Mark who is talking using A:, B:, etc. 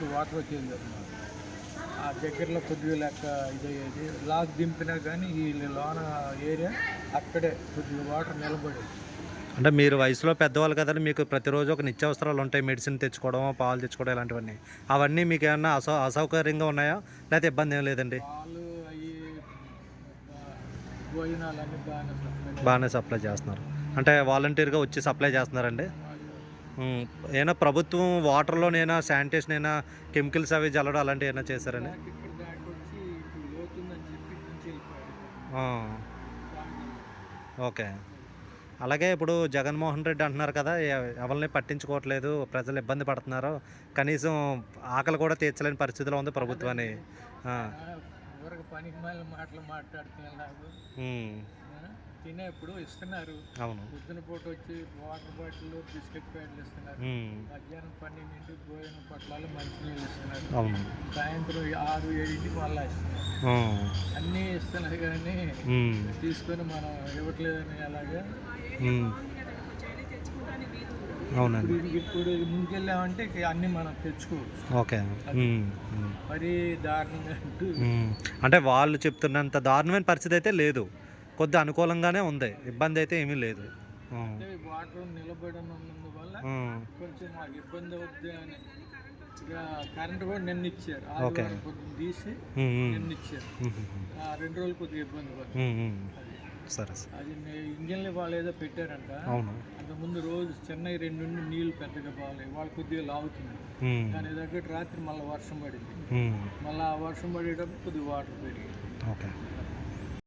A: ఇప్పుడు వాటర్ వచ్చేది ఆ దగ్గరలో కొద్దిగా లెక్క ఇదయ్యేది. లాక్ దింపినా కానీ ఈ లోన ఏరియా అక్కడే కొద్దిగా వాటర్ నిలబడేది.
B: అంటే మీరు వయసులో పెద్దవాళ్ళు కదండి మీకు ప్రతిరోజు ఒక నిత్యావసరాలు ఉంటాయి. మెడిసిన్ తెచ్చుకోవడం పాలు తెచ్చుకోవడం ఇలాంటివన్నీ. అవన్నీ మీకు ఏమన్నా అసౌ అసౌకర్యంగా ఉన్నాయా? లేకపోతే ఇబ్బంది ఏం లేదండి?
A: బాగానే సప్లై
B: చేస్తున్నారు. అంటే వాలంటీర్గా వచ్చి సప్లై చేస్తున్నారండి? ఏమైనా ప్రభుత్వం వాటర్లో ఏమైనా శానిటేషన్ అయినా కెమికల్స్ అవి జల్లడం అలాంటివి ఏమైనా ఆ, ఓకే. అలాగే ఇప్పుడు జగన్మోహన్ రెడ్డి అంటున్నారు కదా ఎవరిని పట్టించుకోవట్లేదు ప్రజలు ఇబ్బంది పడుతున్నారు కనీసం ఆకలి కూడా తీర్చలేని పరిస్థితిలో ఉంది ప్రభుత్వాన్ని.
A: తినేప్పుడు ఇస్తున్నారు.
B: అవును.
A: పొద్దున పూట వచ్చి వాటర్ బాటిల్ బిస్కెట్ ప్యాకెట్లు ఇస్తున్నారు. మధ్యాహ్నం పన్నెండింటికి భోజనం పొట్లాలు మంచినీళ్ళు ఇస్తున్నారు.
B: అవును.
A: సాయంత్రం ఆరు ఏడింటికి మళ్ళీ ఇస్తున్నారు. అన్నీ ఇస్తున్నారు కానీ తీసుకొని మనం ఇవ్వట్లేదని అలాగా.
B: అవునండి.
A: ఇప్పుడు ముందుకెళ్ళామంటే అన్నీ మనం తెచ్చుకోవచ్చు.
B: ఓకే.
A: మరీ దారుణంగా. అంటే
B: వాళ్ళు చెప్తున్నంత దారుణమైన పరిస్థితి అయితే లేదు. కొద్ది అనుకూలంగానే ఉంది. ఇబ్బంది అయితే ఏమీ లేదు.
A: వాటర్ నిలబడి ఉన్నందువల్ల
B: ఉమ్,
A: కొంచెం మాకు ఇబ్బంది అవుద్ది అని కరెంట్ కూడా నిన్న ఇచ్చారు. ఆదివారం తీసి నిన్న రెండు రోజులు కొద్దిగా ఇబ్బంది పడుతుంది
B: సరే
A: అది ఇంజన్లు వాళ్ళు ఏదో పెట్టారంట.
B: అవును.
A: అంతకుముందు రోజు చెన్నై రెండు నుండి నీళ్ళు పెద్దగా బాగాలేదు. వాళ్ళు కొద్దిగా లాగుతుంది. దాని దగ్గర రాత్రి మళ్ళీ వర్షం పడింది. మళ్ళీ ఆ వర్షం పడేటప్పుడు కొద్దిగా వాటర్ పెరిగింది.
B: ఓకే.